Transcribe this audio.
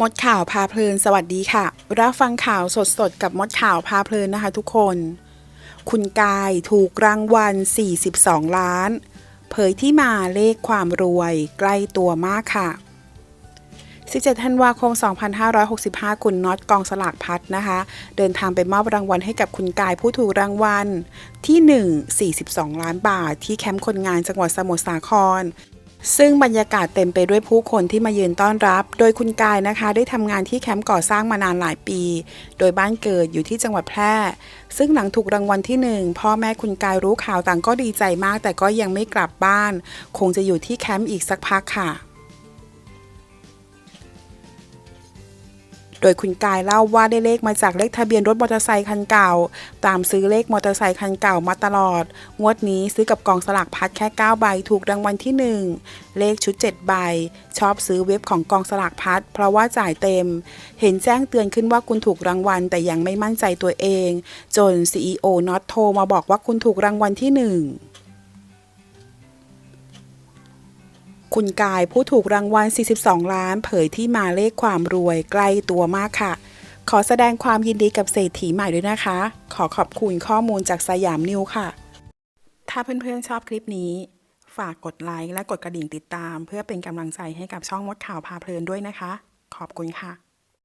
มดข่าวพาเพลินสวัสดีค่ะ รับฟังข่าวสดๆ กับมดข่าวพาเพลินนะคะทุกคน คุณกายถูกรางวัล 42 ล้าน เผยที่มาเลขความรวยใกล้ตัวมากค่ะ 17 ธันวาคม 2565 คุณน็อตกองสลากพัดนะคะ เดินทางไปมอบรางวัลให้กับคุณกายผู้ถูกรางวัลที่ 1 42 ล้านบาท ที่แคมป์คนงานจังหวัดสมุทรสาคร ซึ่งบรรยากาศเต็มไปด้วยผู้คนที่มายืนต้อนรับ โดยคุณกายนะคะ ได้ทำงานที่แคมป์ก่อสร้างมานานหลายปี โดยบ้านเกิดอยู่ที่จังหวัดแพร่ ซึ่งหลังถูกรางวัลที่หนึ่งพ่อแม่คุณกายรู้ข่าวต่างก็ดีใจมาก แต่ก็ยังไม่กลับบ้าน คงจะอยู่ที่แคมป์อีกสักพักค่ะ โดยคุณกายเล่าว่าได้เลขมาจากเลขทะเบียนรถมอเตอร์ไซคันเก่า ตามซื้อเลขมอเตอร์ไซคันเก่ามาตลอด งวดนี้ซื้อกับกองสลากพัดแค่9ใบถูกรางวัลที่ 1 เลขชุด 7 ใบ ชอบซื้อเว็บของกองสลากพัดเพราะว่าจ่ายเต็ม เห็นแจ้งเตือนขึ้นว่าคุณถูกรางวัล แต่ยังไม่มั่นใจตัวเอง จน CEO น็อตโทรมาบอกว่าคุณถูกรางวัลที่ 1 คุณกายผู้ถูกรางวัล 42 ล้าน เผยที่มาเลขความรวยใกล้ตัวมากค่ะ ขอแสดงความยินดีกับเศรษฐีใหม่ด้วยนะคะ ขอขอบคุณข้อมูลจากสยามนิวค่ะ ถ้าเพื่อนๆชอบคลิปนี้ ฝากกดไลค์และกดกระดิ่งติดตาม เพื่อเป็นกำลังใจให้กับช่องมดข่าวพาเพลินด้วยนะคะ ขอบคุณค่ะ